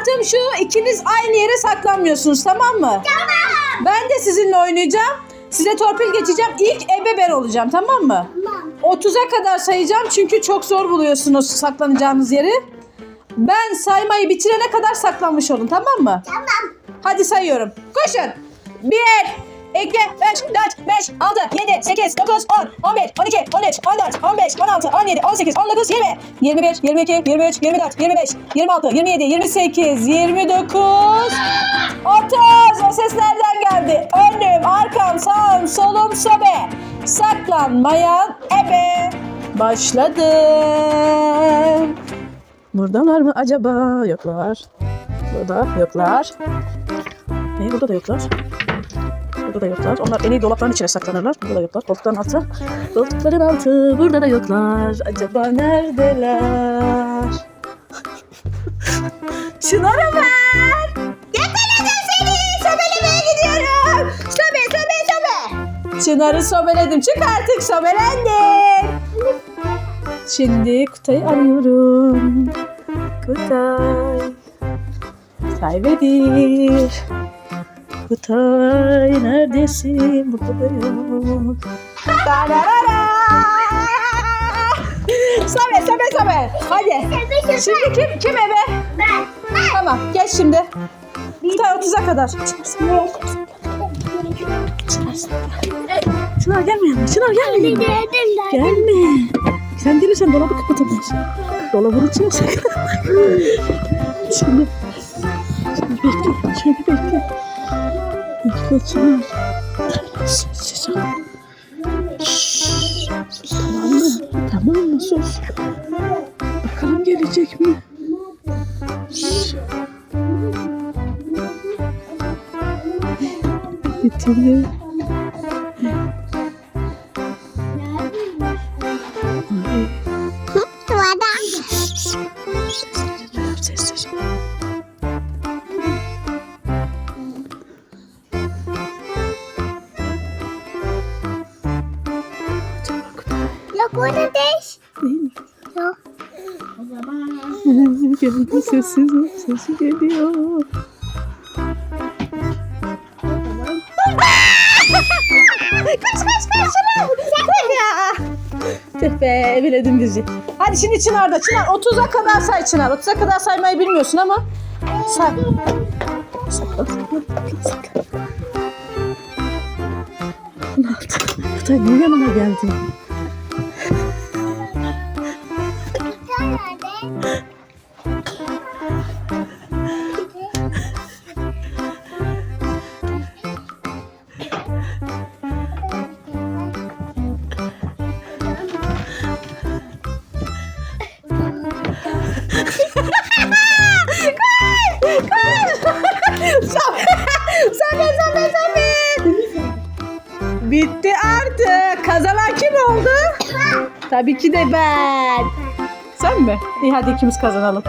şartım şu. ikiniz aynı yere saklanmıyorsunuz tamam mı? Tamam. Ben de sizinle oynayacağım. Size torpil geçeceğim. İlk ebe ben olacağım tamam mı? Tamam. 30'a kadar sayacağım çünkü çok zor buluyorsunuz saklanacağınız yeri. Ben saymayı bitirene kadar saklanmış olun tamam mı? Tamam. Hadi sayıyorum. Koşun. 1, 2, 3, 4, 5, 6, 7, 8, 9, 10, 11, 12, 13, 14, 15, 16, 17, 18, 19, 20, 21, 22, 23, 24, 25, 26, 27, 28, 29, 30. O ses nereden geldi? Önüm, arkam, sağım, solum, sobe. Saklanmayan ebe. Başladı. Buradalar mı acaba? Yoklar. Burada yoklar. Ne burada da yoklar. Burada da yoklar. Onlar en iyi dolapların içine saklanırlar. Burada da yoklar. Koltukların altı. Koltukların altı. Burada da yoklar. Acaba neredeler? Şunlara ver. Yakaladım seni. Sobelemeye gidiyorum. Sobe sobe sobe. Çınar'ı sobeledim. Çık artık sobelendin. Şimdi Kutay'ı arıyorum. Kutay. Kaybedir. Kutay neredesin? Burada da yok. Sabe sabe sabe. Hadi. Şimdi kim kim eve? Ben. Tamam gel şimdi. Kutay 30'a kadar. Çınar gelme yanıma. Çınar gelme yanıma. Gelme. Sen gelirsen dolabı kapatamaz. Dolabın içine sakın. Şimdi. Bekle. Şimdi bekle. Bekle. Sessiz ol. Şşş. Tamam mı? Tamam mı? Sus. Bakalım gelecek mi? Şşş. Bitirdi. Orada değil. mi? Yok. Geldi sessiz ol. Sesi geliyor. Kaç kaç kaç Çınar. Ya. Tüh be eviledin bizi. Hadi şimdi Çınar'da. Çınar 30'a kadar say Çınar. 30'a kadar saymayı bilmiyorsun ama. Say. Saklan. saklan. Ne yaptın? Kutay niye yanıma geldin? Samet. Bitti artık. Kazanan kim oldu? Tabii ki de ben. Sen mi? İyi hadi ikimiz kazanalım.